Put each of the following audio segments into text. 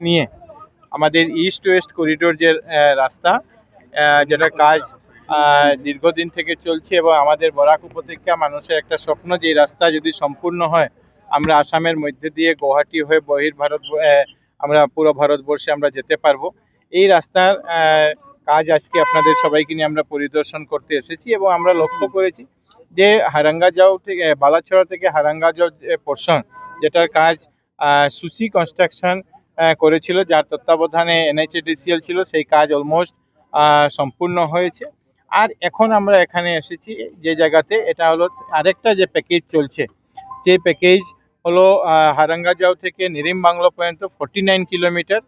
নিয়ে আমাদের east West corridor যে রাস্তা যেটার কাজ দীর্ঘদিন থেকে চলছে এবং আমাদের বরাক উপত্যকা মানুষের একটা স্বপ্ন যে রাস্তা যদি সম্পূর্ণ হয়, আমরা আসামের মধ্যে দিয়ে গুয়াহাটি হয়ে বহির ভারত আমরা পুরো ভারতবর্ষে আমরা যেতে পারব। এই রাস্তার কাজ আজকে আপনাদের সবাইকে নিয়ে আমরা পরিদর্শন করতে এসেছি এবং আমরা লক্ষ্য করেছি যে হারাঙ্গাজাও থেকে, বালাছড়া থেকে হারাঙ্গাজাও পোর্শন যেটার কাজ সুচি কনস্ট্রাকশন করেছিল, যার তত্ত্বাবধানে এনএইচএডিসিএল ছিল, সেই কাজ অলমোস্ট সম্পূর্ণ হয়েছে। আর এখন আমরা এখানে এসেছি, যে জায়গাতে এটা হলো আরেকটা যে প্যাকেজ চলছে। যে প্যাকেজ হলো হারাঙ্গাজাও থেকে নিরিম বাংলো পর্যন্ত ফোর্টি নাইন কিলোমিটার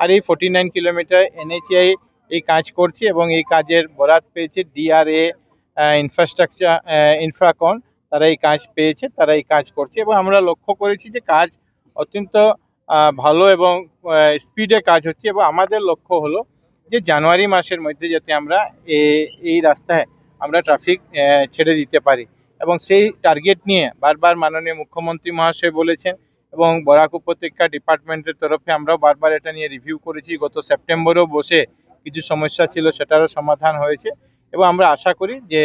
আর এই ফোর্টি নাইন কিলোমিটার এনএইচআই এই কাজ করছে এবং এই কাজের বরাত পেয়েছে ডিআরএ ইনফ্রাস্ট্রাকচার ইনফ্রাকন তারা এই কাজ পেয়েছে, তারা এই কাজ করছে। এবং আমরা লক্ষ্য করেছি যে কাজ অত্যন্ত ভালো এবং স্পিডে কাজ হচ্ছে এবং আমাদের লক্ষ্য হলো যে জানুয়ারি মাসের মধ্যে যাতে আমরা এই রাস্তায় আমরা ট্রাফিক ছেড়ে দিতে পারি। এবং সেই টার্গেট নিয়ে বারবার মাননীয় মুখ্যমন্ত্রী মহাশয় বলেছেন এবং বরাক উপত্যকা ডিপার্টমেন্টের তরফে আমরাও বারবার এটা নিয়ে রিভিউ করেছি। গত সেপ্টেম্বরেও বসে কিছু সমস্যা ছিল, সেটারও সমাধান হয়েছে এবং আমরা আশা করি যে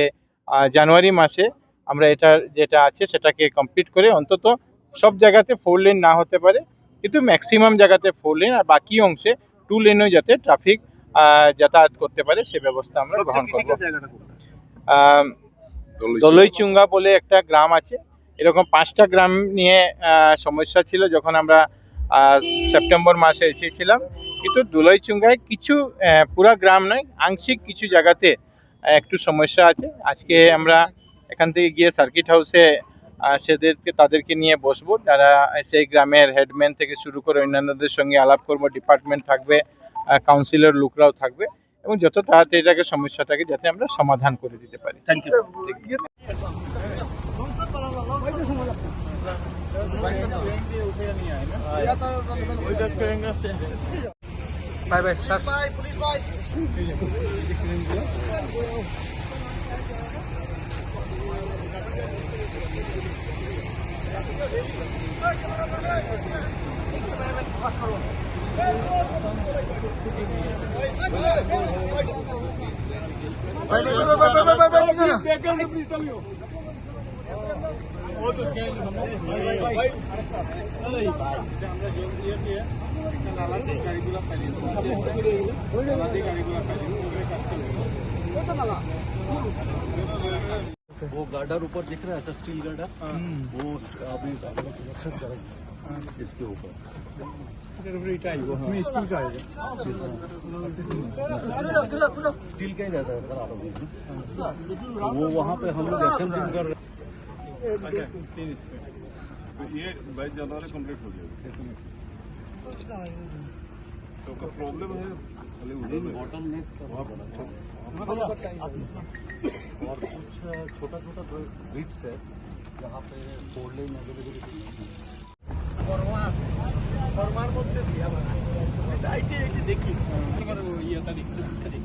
জানুয়ারি মাসে আমরা এটা যেটা আছে সেটাকে কমপ্লিট করে অন্তত সব জায়গাতে ফোর লেন না হতে পারে। কিন্তু ম্যাক্সিমাম জায়গাতে ফোর লেন আর বাকি অংশে টু লেনও যাতে ট্রাফিক যাতায়াত করতে পারে সে ব্যবস্থা আমরা গ্রহণ করব। দলইচুঙ্গা বলে একটা গ্রাম আছে। এরকম পাঁচটা গ্রাম নিয়ে সমস্যা ছিল যখন আমরা সেপ্টেম্বর মাসে এসেছিলাম। কিন্তু দোলইচুঙ্গায় কিছু পুরা গ্রাম নয় আংশিক কিছু জায়গাতে একটু সমস্যা আছে। আজকে আমরা এখান থেকে গিয়ে সার্কিট হাউসে সেদেরকে তাদেরকে নিয়ে বসবো। যারা সেই গ্রামের হেডম্যান থেকে শুরু করে অন্যান্যদের সঙ্গে আলাপ করব ডিপার্টমেন্ট থাকবে কাউন্সিলর লোকরাও থাকবে এবং যত তাড়াতাড়ি এটাকে সমস্যাটাকে যাতে আমরা সমাধান করে দিতে পারি। Thank you bye bye sir bye bye bye वो गार्डर ऊपर दिख रहा है सर स्टील गार्डर। वो अभी सुरक्षित करेंगे इसके ऊपर। स्टील का ही। रहता है लोग वो वहाँ पे हम लोग असेंबलिंग कर रहे ये बाईस जनवरी कंप्लीट हो जाएगा। तो का प्रॉब्लम है? खाली उधर बॉटल नेक और कुछ छोटा छोटा बिट्स है जहाँ पे फोर लेन अवेलेबिलिटी ফরমার মধ্যে দিয়া এইটি এইটি দেখি। ইয়ে তারিখ তারিখ